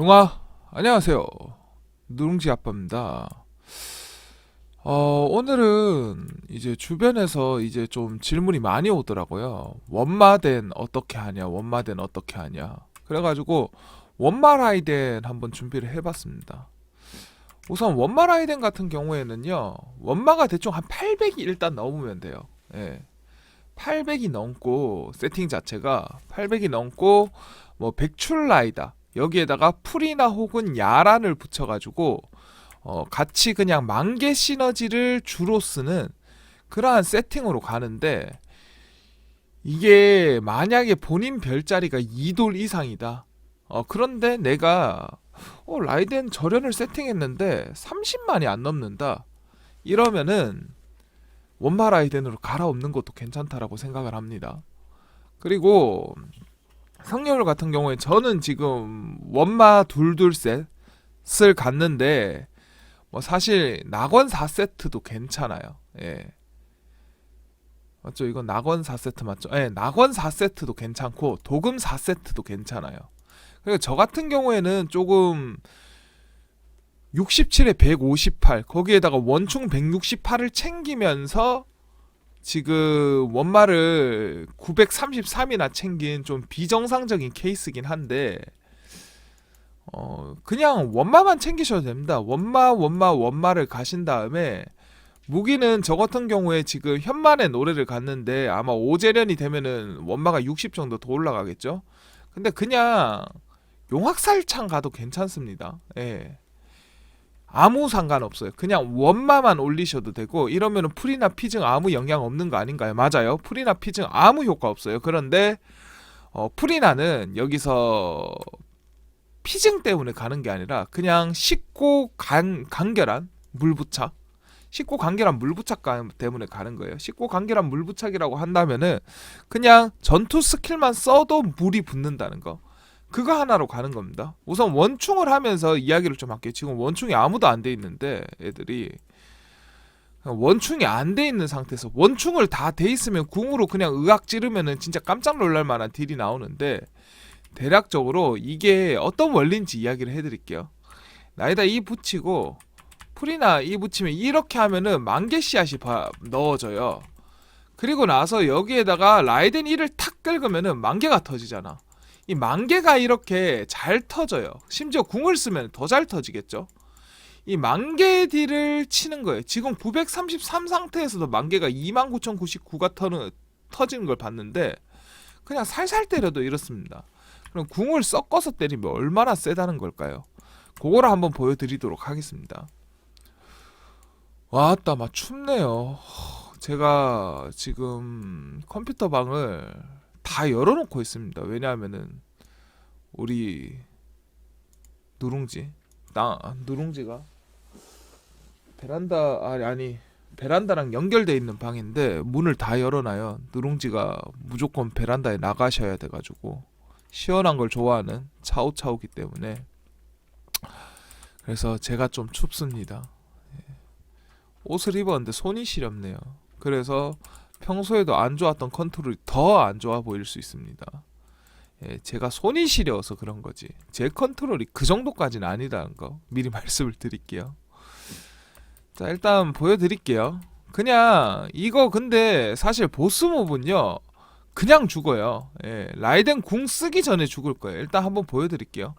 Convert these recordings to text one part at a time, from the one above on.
룽아, 안녕하세요. 누룽지 아빠입니다. 어, 오늘은 이제 주변에서 이제 좀 질문이 많이 오더라고요. 원마덴 어떻게 하냐, 원마덴 어떻게 하냐. 그래가지고 원마라이덴 한번 준비를 해봤습니다. 우선 원마라이덴 같은 경우에는요, 원마가 대충 한 800이 일단 넘으면 돼요. 예. 800이 넘고, 세팅 자체가 800이 넘고, 뭐, 백출라이다. 여기에다가 풀이나 혹은 야란을 붙여가지고 어, 같이 그냥 만개 시너지를 주로 쓰는 그러한 세팅으로 가는데 이게 만약에 본인 별자리가 2돌 이상이다. 어, 그런데 내가 어, 라이덴 절연을 세팅했는데 30만이 안 넘는다. 이러면은 원마 라이덴으로 갈아엎는 것도 괜찮다라고 생각을 합니다. 그리고 성렬 같은 경우에 저는 지금 원마 둘둘 셋을 갔는데 뭐 사실 낙원 4세트도 괜찮아요. 예. 맞죠? 이건 낙원 4세트 맞죠? 예, 낙원 4세트도 괜찮고 도금 4세트도 괜찮아요. 그리고 저 같은 경우에는 조금 67에 158 거기에다가 원충 168을 챙기면서 지금 원마를 933이나 챙긴 좀 비정상적인 케이스긴 한데 어 그냥 원마만 챙기셔도 됩니다. 원마 원마 원마를 가신 다음에 무기는 저 같은 경우에 지금 현만의 노래를 갔는데 아마 오재련이 되면은 원마가 60 정도 더 올라가겠죠. 근데 그냥 용학살창 가도 괜찮습니다. 예. 아무 상관없어요. 그냥 원마만 올리셔도 되고 이러면은 풀이나 피증 아무 영향 없는 거 아닌가요? 맞아요. 풀이나 피증 아무 효과 없어요. 그런데 어, 풀이나는 여기서 피증 때문에 가는 게 아니라 그냥 쉽고 간, 간결한 물부착 쉽고 간결한 물부착 가- 때문에 가는 거예요. 쉽고 간결한 물부착이라고 한다면은 그냥 전투 스킬만 써도 물이 붙는다는 거. 그거 하나로 가는 겁니다. 우선 원충을 하면서 이야기를 좀 할게요. 지금 원충이 아무도 안 돼 있는데 애들이 원충이 안 돼 있는 상태에서 원충을 다 돼 있으면 궁으로 그냥 의학 찌르면은 진짜 깜짝 놀랄 만한 딜이 나오는데 대략적으로 이게 어떤 원리인지 이야기를 해드릴게요. 나이다 이 붙이고 풀이나 이 붙이면 이렇게 하면은 만개 씨앗이 바- 넣어져요. 그리고 나서 여기에다가 라이덴 1을 탁 긁으면은 만개가 터지잖아. 이 만개가 이렇게 잘 터져요. 심지어 궁을 쓰면 더 잘 터지겠죠. 이 만개 딜을 치는 거예요. 지금 933 상태에서도 만개가 29,099가 터는 터지는 걸 봤는데 그냥 살살 때려도 이렇습니다. 그럼 궁을 섞어서 때리면 얼마나 세다는 걸까요? 그거를 한번 보여드리도록 하겠습니다. 와따 막 춥네요. 허, 제가 지금 컴퓨터 방을 다 열어놓고 있습니다. 왜냐하면은 우리 누룽지 나 누룽지가 베란다 아니 아니 베란다랑 연결돼 있는 방인데 문을 다 열어놔요. 누룽지가 무조건 베란다에 나가셔야 돼가지고 시원한 걸 좋아하는 차우차우기 때문에 그래서 제가 좀 춥습니다. 예. 옷을 입었는데 손이 시렵네요. 그래서 평소에도 안 좋았던 컨트롤이 더 안 좋아 보일 수 있습니다. 예, 제가 손이 시려워서 그런 거지. 제 컨트롤이 그 정도까지는 아니라는 거 미리 말씀을 드릴게요. 자, 일단 보여드릴게요. 그냥 이거 근데 사실 보스 몹은요. 그냥 죽어요. 예, 라이덴 궁 쓰기 전에 죽을 거예요. 일단 한번 보여드릴게요.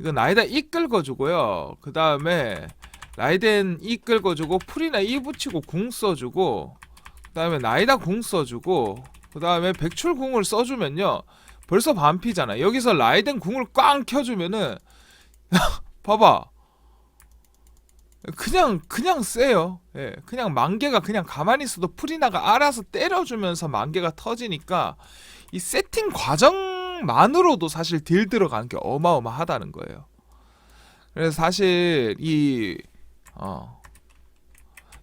이건 라이다 이 긁어주고요. 그 다음에 라이덴 이 긁어주고 풀이나 이 붙이고 궁 써주고 그 다음에 나이다 궁 써주고 그 다음에 백출 궁을 써주면요. 벌써 반피잖아. 여기서 라이덴 궁을 꽝 켜주면은 봐봐. 그냥 그냥 세요. 예, 그냥 만개가 그냥 가만히 있어도 프리나가 알아서 때려주면서 만개가 터지니까 이 세팅 과정만으로도 사실 딜 들어가는 게 어마어마하다는 거예요. 그래서 사실 이 어.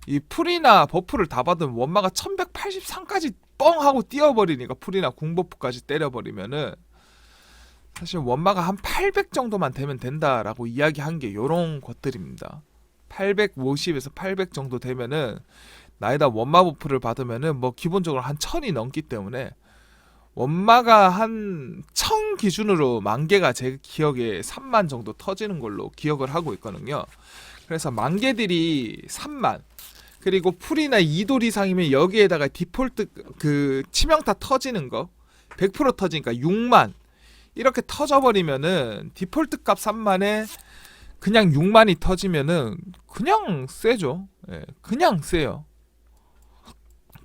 이 풀이나 버프를 다 받으면 원마가 1183까지 뻥 하고 뛰어버리니까 풀이나 궁버프까지 때려버리면은 사실 원마가 한 800 정도만 되면 된다라고 이야기한 게 요런 것들입니다. 850에서 800 정도 되면은 나에다 원마 버프를 받으면은 뭐 기본적으로 한 1000이 넘기 때문에 원마가 한천 기준으로 만 개가 제 기억에 3만 정도 터지는 걸로 기억을 하고 있거든요. 그래서 만 개들이 3만 그리고 풀이나 2돌 이상이면 여기에다가 디폴트 그 치명타 터지는 거 100% 터지니까 6만 이렇게 터져버리면은 디폴트 값 3만에 그냥 6만이 터지면은 그냥 세죠. 예, 그냥 세요.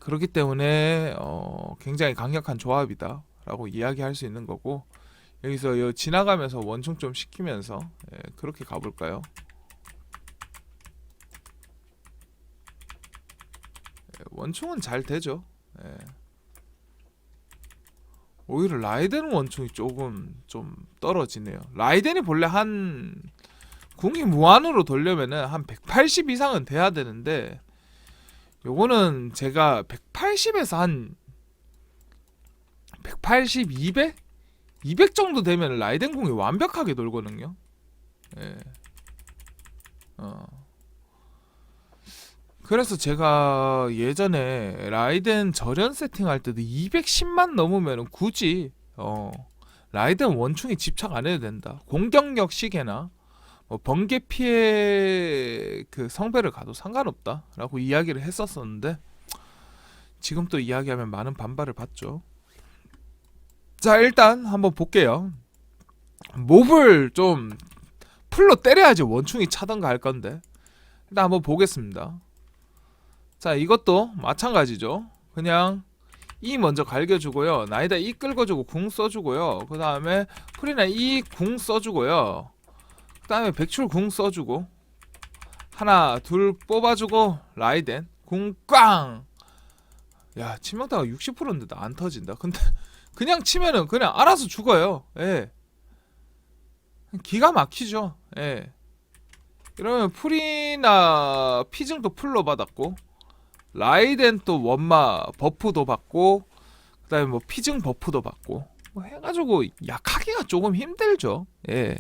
그렇기 때문에 어, 굉장히 강력한 조합이다라고 이야기할 수 있는 거고 여기서 요 지나가면서 원충 좀 시키면서 예, 그렇게 가볼까요? 원충은 잘 되죠. 예. 오히려 라이덴 원충이 조금 좀 떨어지네요. 라이덴이 본래 한 궁이 무한으로 돌려면은 한 180 이상은 돼야 되는데 요거는 제가 180에서 한 180, 200? 200 정도 되면 라이덴 궁이 완벽하게 돌거든요. 예. 어. 그래서 제가 예전에 라이덴 절연 세팅할 때도 210만 넘으면 굳이 어 라이덴 원충이 집착 안 해도 된다. 공격력 시계나 뭐 번개 피해 그 성배를 가도 상관없다라고 이야기를 했었었는데 지금 또 이야기하면 많은 반발을 받죠. 자 일단 한번 볼게요. 몹을 좀 풀로 때려야지 원충이 차던가 할 건데 일단 한번 보겠습니다. 자 이것도 마찬가지죠. 그냥 이 먼저 갈겨주고요. 나이다 이 끌어주고 궁 써주고요. 그 다음에 풀이나 이 궁 써주고요. 그 다음에 백출 궁 써주고 하나 둘 뽑아주고 라이덴 궁꽝 야 치명타가 60%인데도 안 터진다 근데 그냥 치면은 그냥 알아서 죽어요 예 기가 막히죠 예 이러면 풀이나 피증도 풀로 받았고 라이덴 또 원마 버프도 받고 그 다음에 뭐 피증 버프도 받고 뭐 해가지고 약하기가 조금 힘들죠. 예.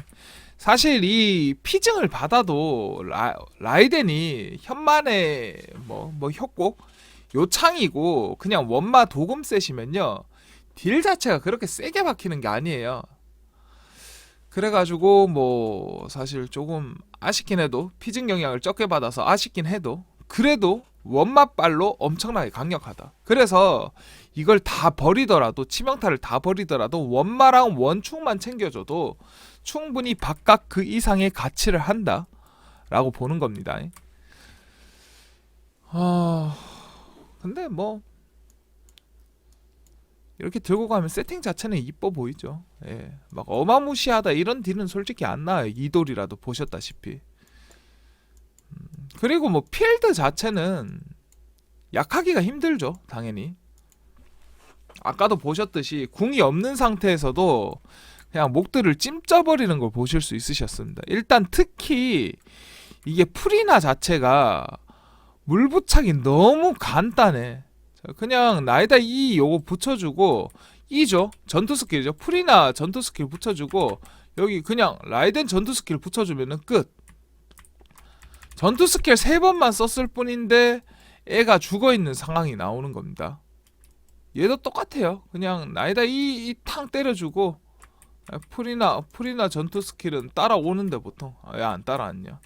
사실 이 피증을 받아도 라, 라이덴이 현만의 뭐, 뭐 협곡 요창이고 그냥 원마 도금 셋이면요 딜 자체가 그렇게 세게 박히는 게 아니에요. 그래가지고 뭐 사실 조금 아쉽긴 해도 피증 영향을 적게 받아서 아쉽긴 해도 그래도 원맛발로 엄청나게 강력하다 그래서 이걸 다 버리더라도 치명타를 다 버리더라도 원마랑 원충만 챙겨줘도 충분히 바깥 그 이상의 가치를 한다 라고 보는 겁니다. 아 근데 뭐 이렇게 들고 가면 세팅 자체는 이뻐 보이죠. 예, 막 어마무시하다 이런 딜은 솔직히 안 나요. 이돌이라도 보셨다시피. 음, 그리고 뭐 필드 자체는 약하기가 힘들죠, 당연히. 아까도 보셨듯이 궁이 없는 상태에서도 그냥 목들을 찜쪄버리는 걸 보실 수 있으셨습니다. 일단 특히 이게 풀이나 자체가 물부착이 너무 간단해. 자, 그냥 나이다 이 요거 붙여주고 이죠 전투 스킬이죠. 풀이나 전투 스킬 붙여주고 여기 그냥 라이덴 전투 스킬 붙여주면은 끝. 전투 스킬 세 번만 썼을 뿐인데 애가 죽어 있는 상황이 나오는 겁니다. 얘도 똑같아요. 그냥 나이다 이탕 때려주고 아, 풀이나 풀이나 전투 스킬은 따라오는데 보통 왜안 따라왔냐?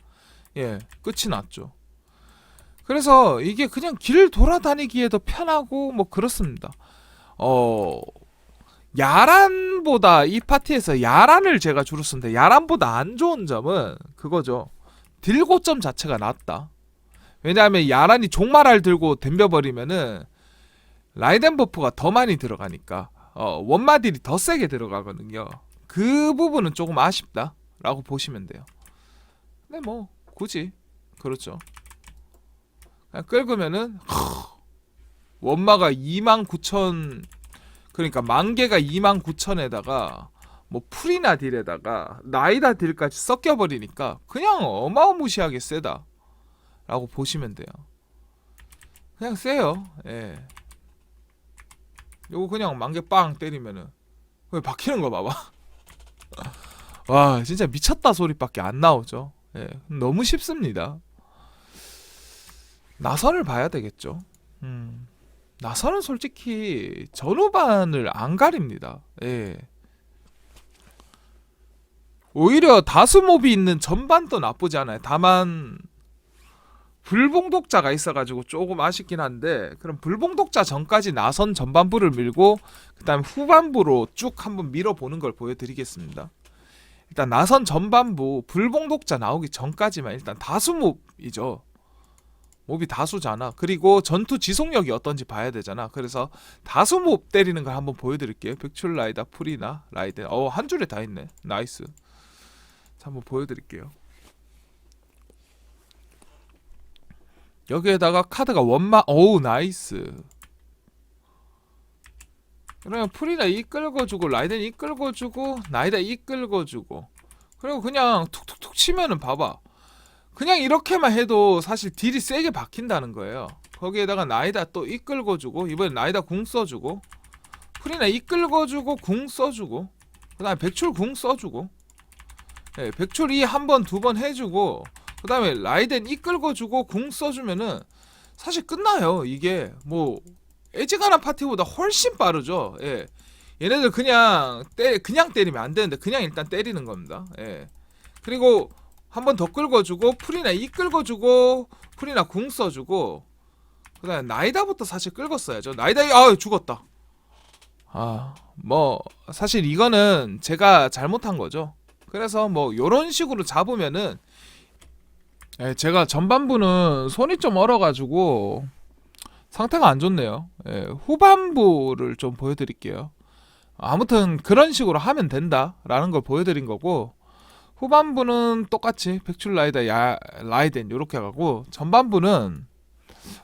예, 끝이 났죠. 그래서 이게 그냥 길 돌아다니기에도 편하고 뭐 그렇습니다. 어 야란보다 이 파티에서 야란을 제가 주로 쓰는데 야란보다 안 좋은 점은 그거죠. 딜고점 자체가 낮다. 왜냐하면 야란이 종말알 들고 덤벼버리면은 라이덴 버프가 더 많이 들어가니까 어, 원마딜이 더 세게 들어가거든요. 그 부분은 조금 아쉽다라고 보시면 돼요. 근데 뭐 굳이 그렇죠. 그냥 긁으면은 원마가 29,000 그러니까 만 개가 29,000에다가 뭐 풀이나 딜에다가 나이다 딜까지 섞여 버리니까 그냥 어마무시하게 세다 라고 보시면 돼요. 그냥 세요. 예. 요거 그냥 만개 빵 때리면은 왜 박히는 거 봐봐. 와 진짜 미쳤다 소리밖에 안 나오죠. 예, 너무 쉽습니다. 나선을 봐야 되겠죠. 음, 나선은 솔직히 전후반을 안 가립니다. 예. 오히려 다수 몹이 있는 전반도 나쁘지 않아요. 다만 불봉독자가 있어가지고 조금 아쉽긴 한데 그럼 불봉독자 전까지 나선 전반부를 밀고 그다음 후반부로 쭉 한번 밀어보는 걸 보여드리겠습니다. 일단 나선 전반부 불봉독자 나오기 전까지만 일단 다수 몹이죠. 몹이 다수잖아. 그리고 전투 지속력이 어떤지 봐야 되잖아. 그래서 다수 몹 때리는 걸 한번 보여드릴게요. 백출 라이다, 프리나, 라이덴. 어, 한 줄에 다 있네. 나이스. 자, 한번 보여드릴게요. 여기에다가 카드가 원마, 어우, 나이스. 그러면 프리나 이끌고주고, 라이덴 이끌고주고, 나이다 이끌고주고. 그리고 그냥 툭툭툭 치면은 봐봐. 그냥 이렇게만 해도 사실 딜이 세게 박힌다는 거예요. 거기에다가 나이다 또 이끌고 주고 이번엔 나이다 궁 써주고 프리나 이끌고 주고 궁 써주고 그 다음에 백출 궁 써주고 예, 백출 이 한 번 두 번 해주고 그 다음에 라이덴 이끌고 주고 궁 써주면은 사실 끝나요. 이게 뭐 애지간한 파티보다 훨씬 빠르죠. 예. 얘네들 그냥 때 그냥 때리면 안 되는데 그냥 일단 때리는 겁니다. 예. 그리고 한 번 더 끌고주고 풀이나 이 끌고주고 풀이나 궁 써주고 그다음에 나이다부터 사실 끌었어야죠. 나이다 아 죽었다. 아 뭐 사실 이거는 제가 잘못한 거죠. 그래서 뭐 요런 식으로 잡으면은 예, 제가 전반부는 손이 좀 얼어가지고 상태가 안 좋네요. 예, 후반부를 좀 보여드릴게요. 아무튼 그런 식으로 하면 된다라는 걸 보여드린 거고 후반부는 똑같이 백출 라이다 야 라이덴 요렇게 가고 전반부는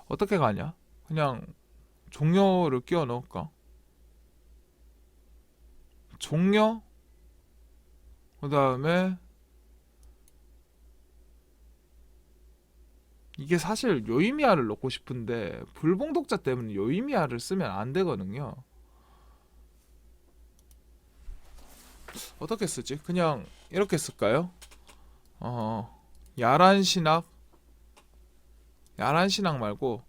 어떻게 가냐? 그냥 종료를 끼워 넣을까? 종료 그 다음에 이게 사실 요이미아를 넣고 싶은데 불봉독자 때문에 요이미아를 쓰면 안 되거든요. 어떻게 쓰지? 그냥 이렇게 쓸까요? 어, 야란 신학, 야란 신학 말고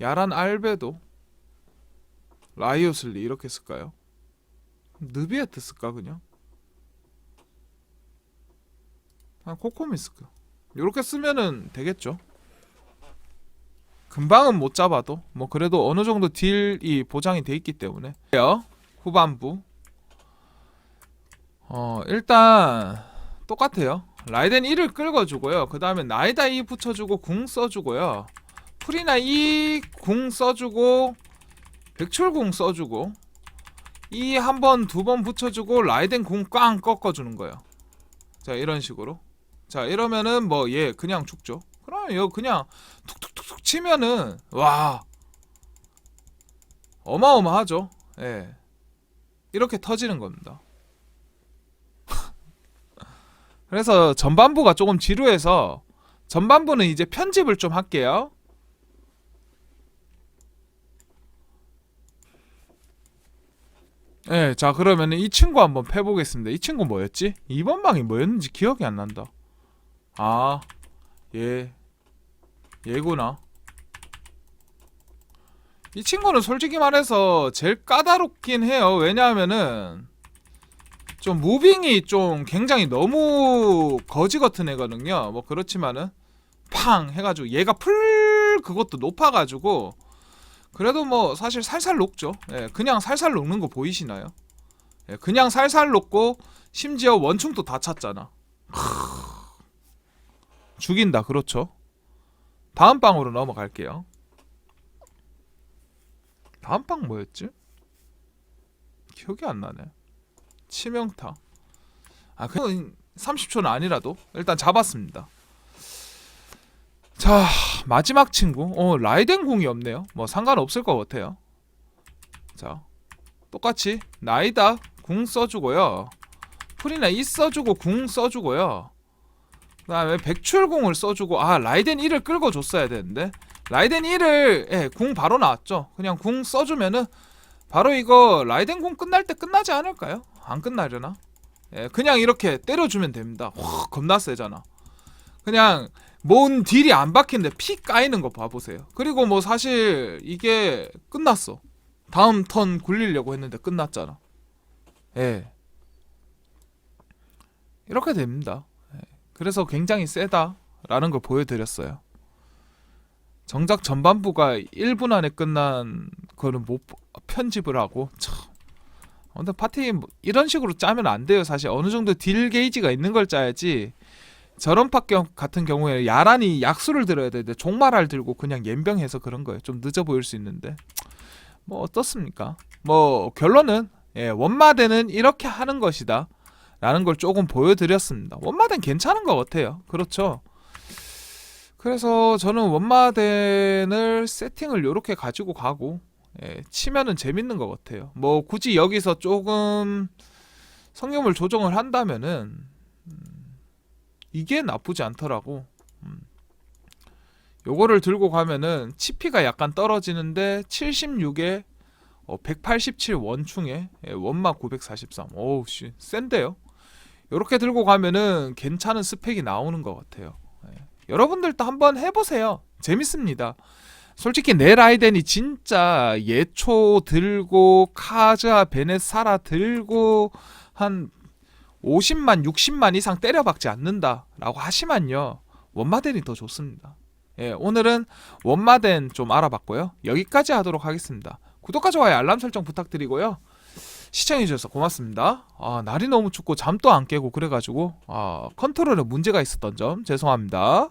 야란 알베도, 라이오슬리 이렇게 쓸까요? 느비에트 쓸까 그냥? 아, 코코미스크. 이렇게 쓰면은 되겠죠. 금방은 못 잡아도 뭐 그래도 어느 정도 딜이 보장이 돼 있기 때문에. 후반부. 어 일단 똑같아요. 라이덴 1을 끌어주고요. 그 다음에 나이다 2 붙여주고 궁 써주고요. 프리나 2 궁 써주고 백철궁 써주고 이 한 번 두 번 붙여주고 라이덴 궁 꽝 꺾어주는 거예요. 자 이런 식으로 자 이러면은 뭐 얘 그냥 죽죠 그러면 이거 그냥 툭툭툭툭 치면은 와 어마어마하죠 예 이렇게 터지는 겁니다 그래서 전반부가 조금 지루해서 전반부는 이제 편집을 좀 할게요. 네, 자 그러면 이 친구 한번 패보겠습니다. 이 친구 뭐였지? 이번 방이 뭐였는지 기억이 안 난다. 아, 얘, 얘구나. 이 친구는 솔직히 말해서 제일 까다롭긴 해요. 왜냐하면은 좀 무빙이 좀 굉장히 너무 거지 같은 애거든요. 뭐 그렇지만은 팡 해가지고 얘가 풀 그것도 높아가지고 그래도 뭐 사실 살살 녹죠. 예, 그냥 살살 녹는 거 보이시나요? 예, 그냥 살살 녹고 심지어 원충도 다 찼잖아. 죽인다 그렇죠. 다음 방으로 넘어갈게요. 다음 방 뭐였지? 기억이 안 나네. 치명타. 아, 그 30초는 아니라도 일단 잡았습니다. 자, 마지막 친구. 어, 라이덴 궁이 없네요. 뭐 상관없을 것 같아요. 자, 똑같이 나이다 궁 써주고요. 풀이나 이 써주고 궁 써주고요. 그다음에 백출궁을 써주고 아 라이덴 1을 끌고 줬어야 되는데 라이덴 1을 예, 궁 바로 나왔죠. 그냥 궁 써주면은 바로 이거 라이덴 궁 끝날 때 끝나지 않을까요? 안 끝나려나? 예, 그냥 이렇게 때려주면 됩니다. 와, 겁나 세잖아. 그냥 뭔 딜이 안 박히는데 피 까이는 거 봐보세요. 그리고 뭐 사실 이게 끝났어. 다음 턴 굴리려고 했는데 끝났잖아. 예. 이렇게 됩니다. 예. 그래서 굉장히 세다라는 걸 보여드렸어요. 정작 전반부가 1분 안에 끝난 거는 못 보- 편집을 하고 참. 근데 파티 뭐 이런 식으로 짜면 안 돼요. 사실 어느 정도 딜 게이지가 있는 걸 짜야지. 저런 파 경- 같은 경우에 야란히 약수를 들어야 되는데 종말알 들고 그냥 연병해서 그런 거예요. 좀 늦어 보일 수 있는데 뭐 어떻습니까? 뭐 결론은 예, 원마대는 이렇게 하는 것이다. 라는 걸 조금 보여드렸습니다. 원마대는 괜찮은 것 같아요. 그렇죠. 그래서 저는 원마덴을 세팅을 이렇게 가지고 가고 예, 치면은 재밌는 것 같아요. 뭐 굳이 여기서 조금 성형을 조정을 한다면은 음, 이게 나쁘지 않더라고. 음. 요거를 들고 가면은 치피가 약간 떨어지는데 76에 어, 187 원충에 예, 원마 943. 오우 씨 센데요. 요렇게 들고 가면은 괜찮은 스펙이 나오는 것 같아요. 예. 여러분들도 한번 해보세요. 재밌습니다. 솔직히 내 라이덴이 진짜 예초 들고 카즈아 베네사라 들고 한 50만 60만 이상 때려박지 않는다라고 하시면요 원마덴이 더 좋습니다. 예, 오늘은 원마덴 좀 알아봤고요. 여기까지 하도록 하겠습니다. 구독과 좋아요 알람 설정 부탁드리고요. 시청해주셔서 고맙습니다. 아, 날이 너무 춥고 잠도 안 깨고 그래가지고 아, 컨트롤에 문제가 있었던 점 죄송합니다.